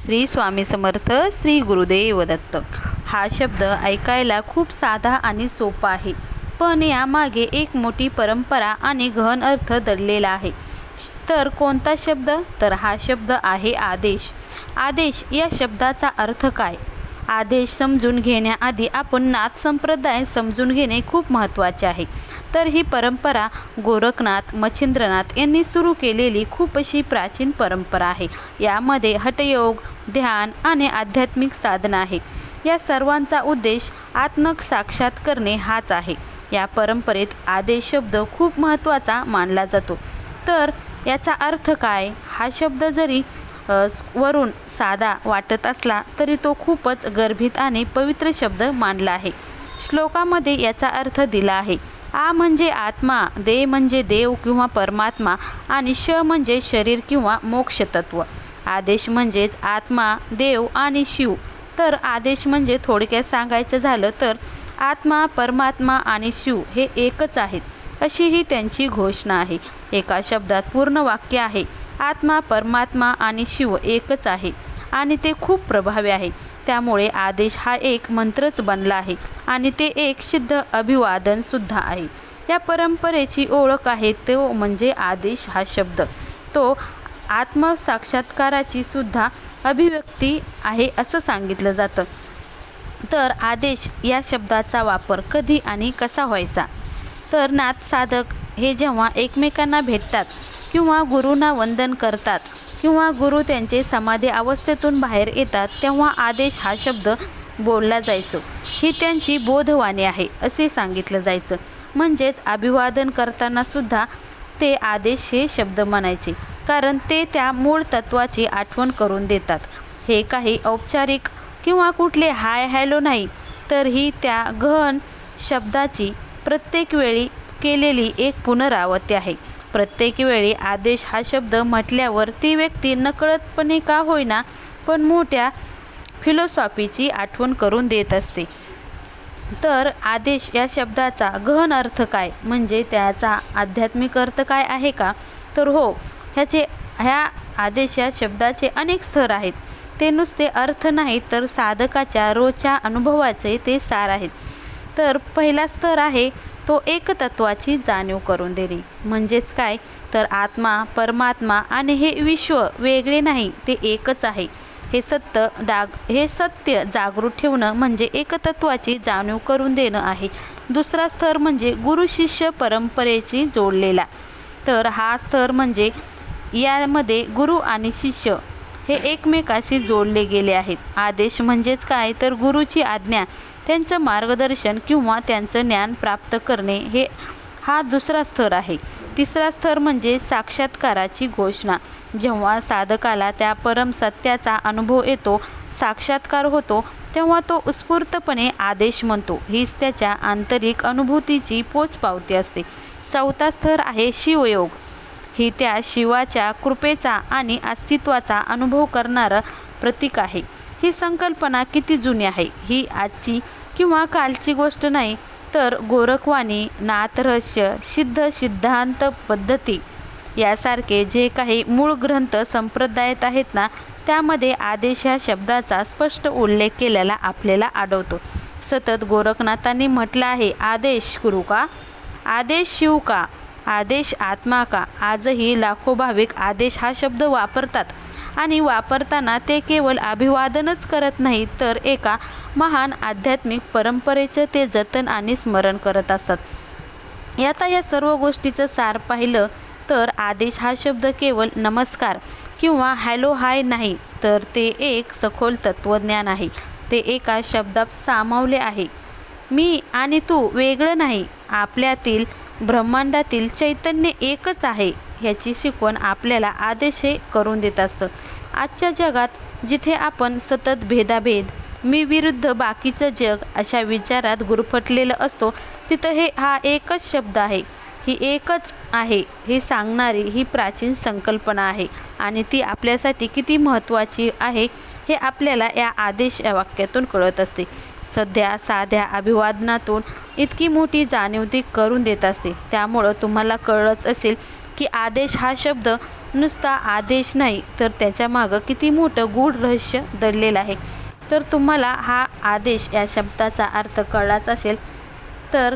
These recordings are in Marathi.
श्री स्वामी समर्थ श्री गुरुदेव दत्त. हा शब्द ऐकायला खूप साधा आणि सोपा आहे पण यामागे एक मोठी परंपरा आणि गहन अर्थ दडलेला आहे. तर कोणता शब्द? तर हा शब्द आहे आदेश. आदेश या शब्दाचा अर्थ काय? आदेश समजून घेण्याआधी आपण नाथ संप्रदाय समजून घेणे खूप महत्त्वाचे आहे. तर ही परंपरा गोरखनाथ मच्छिंद्रनाथ यांनी सुरू केलेली खूप अशी प्राचीन परंपरा आहे. यामध्ये हठयोग ध्यान आणि आध्यात्मिक साधना आहे. या सर्वांचा उद्देश आत्मक साक्षात करणे हाच आहे. या परंपरेत आदेश शब्द खूप महत्त्वाचा मानला जातो. तर याचा अर्थ काय? हा शब्द जरी वरून साधा वाटत असला तरी तो खूपच गर्भित आणि पवित्र शब्द मानला आहे. श्लोकामध्ये याचा अर्थ दिला आहे. आ म्हणजे आत्मा दे म्हणजे देव किंवा परमात्मा आणि श म्हणजे शरीर किंवा मोक्षतत्व. आदेश म्हणजेच आत्मा देव आणि शिव. तर आदेश म्हणजे थोडक्यात सांगायचं झालं तर आत्मा परमात्मा आणि शिव हे एकच आहेत. अशी ही त्यांची घोषणा आहे. एका शब्दात पूर्ण वाक्य आहे आत्मा परमात्मा आणि शिव एकच आहे आणि ते खूप प्रभावी आहे. त्यामुळे आदेश हा एक मंत्रच बनला आहे आणि ते एक सिद्ध अभिवादन सुद्धा आहे. या परंपरेची ओळख आहे तो म्हणजे आदेश हा शब्द. तो आत्मसाक्षात्काराची सुद्धा अभिव्यक्ती आहे असं सांगितलं जातं. तर आदेश या शब्दाचा वापर कधी आणि कसा व्हायचा? तर नाथ साधक हे जेव्हा एकमेकांना भेटतात किंवा गुरूंना वंदन करतात किंवा गुरु त्यांचे समाधी अवस्थेतून बाहेर येतात तेव्हा आदेश हा शब्द बोलला जायचो. ही त्यांची बोधवाणी आहे असे सांगितलं जायचं. म्हणजेच अभिवादन करताना सुद्धा ते आदेश हे शब्द म्हणायचे कारण ते त्या मूळ तत्वाची आठवण करून देतात. हे काही औपचारिक किंवा कुठले हाय हॅलो नाही तर ही त्या गहन शब्दाची प्रत्येक वेळी केलेली एक पुनरावृत्ती आहे. प्रत्येक वेळी आदेश हा शब्द म्हटल्यावर ती व्यक्ती नकळतपणे का होईना पण मोठ्या फिलॉसॉफीची आठवण करून देत असते. तर आदेश या शब्दाचा गहन अर्थ काय? म्हणजे त्याचा आध्यात्मिक अर्थ काय आहे का? तर हो ह्याचे ह्या आदेश या शब्दाचे अनेक स्तर आहेत. ते नुसते अर्थ नाहीत तर साधकाच्या रोजच्या अनुभवाचे ते सार आहेत. तर पहिला स्तर आहे तो एकतत्वाची जाणीव करून देणे. म्हणजेच काय? तर आत्मा परमात्मा आणि हे विश्व वेगळे नाही ते एकच आहे. हे सत्य डाग हे सत्य जागृत ठेवणं म्हणजे एकतत्वाची जाणीव करून देणं आहे. दुसरा स्तर म्हणजे गुरु शिष्य परंपरेची जोडलेला. तर हा स्तर म्हणजे यामध्ये गुरु आणि शिष्य हे एकमेकाशी जोडले गेले आहेत. आदेश म्हणजेच काय? तर गुरुची आज्ञा त्यांचं मार्गदर्शन किंवा त्यांचं ज्ञान प्राप्त करणे हे हा दुसरा स्तर आहे. तिसरा स्तर म्हणजे साक्षात्काराची घोषणा. जेव्हा साधकाला त्या परम सत्याचा अनुभव येतो साक्षात्कार होतो तेव्हा तो उत्स्फूर्तपणे आदेश म्हणतो. हीच त्याच्या आंतरिक अनुभूतीची पोचपावती असते. चौथा स्तर आहे शिवयोग. ही त्या शिवाच्या कृपेचा आणि अस्तित्वाचा अनुभव करणारं प्रतीक आहे. ही संकल्पना किती जुनी आहे? ही आजची किंवा कालची गोष्ट नाही तर गोरखवाणी नाथरहस्य सिद्ध सिद्धांत पद्धती यासारखे जे काही मूळ ग्रंथ संप्रदायात आहेत ना त्यामध्ये आदेश ह्या शब्दाचा स्पष्ट उल्लेख केलेला आपल्याला आढळतो. सतत गोरखनाथांनी म्हटलं आहे आदेश गुरु का आदेश शिव का आदेश आत्मा का? आजही लाखो भाविक आदेश हा शब्द वापरतात. आणि वापरताना ते केवळ अभिवादनच करत नाहीत तर एका महान आध्यात्मिक परंपरेचं ते जतन आणि स्मरण करत असतात. आता या सर्व गोष्टीचं सार पाहिलं तर आदेश हा शब्द केवळ नमस्कार किंवा हॅलो हाय नाही तर ते एक सखोल तत्त्वज्ञान आहे. ते एका शब्दात सामावले आहे. मी आणि तू वेगळं नाही. आपल्यातील ब्रह्मांडातील चैतन्य एकच आहे ह्याची शिकवण आपल्याला आदेश हे करून देत असतं. आजच्या जगात जिथे आपण सतत भेदाभेद मी विरुद्ध बाकीचं जग अशा विचारात गुरफटलेलं असतो तिथं हे हा एकच शब्द आहे. ही एकच आहे हे सांगणारी ही प्राचीन संकल्पना आहे आणि ती आपल्यासाठी किती महत्त्वाची आहे हे आपल्याला या आदेश या वाक्यातून कळत असते. सध्या साध्या अभिवादनातून इतकी मोठी जाणीव ती करून देत असते. त्यामुळं तुम्हाला कळलंच असेल की आदेश हा शब्द नुसता आदेश नाही तर त्याच्यामागं किती मोठं गूढ रहस्य दडलेलं आहे. तर तुम्हाला हा आदेश या शब्दाचा अर्थ कळलाच असेल तर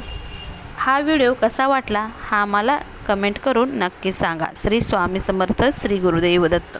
हा व्हिडिओ कसा वाटला हा मला कमेंट करून नक्की सांगा. श्री स्वामी समर्थ श्री गुरुदेव दत्त.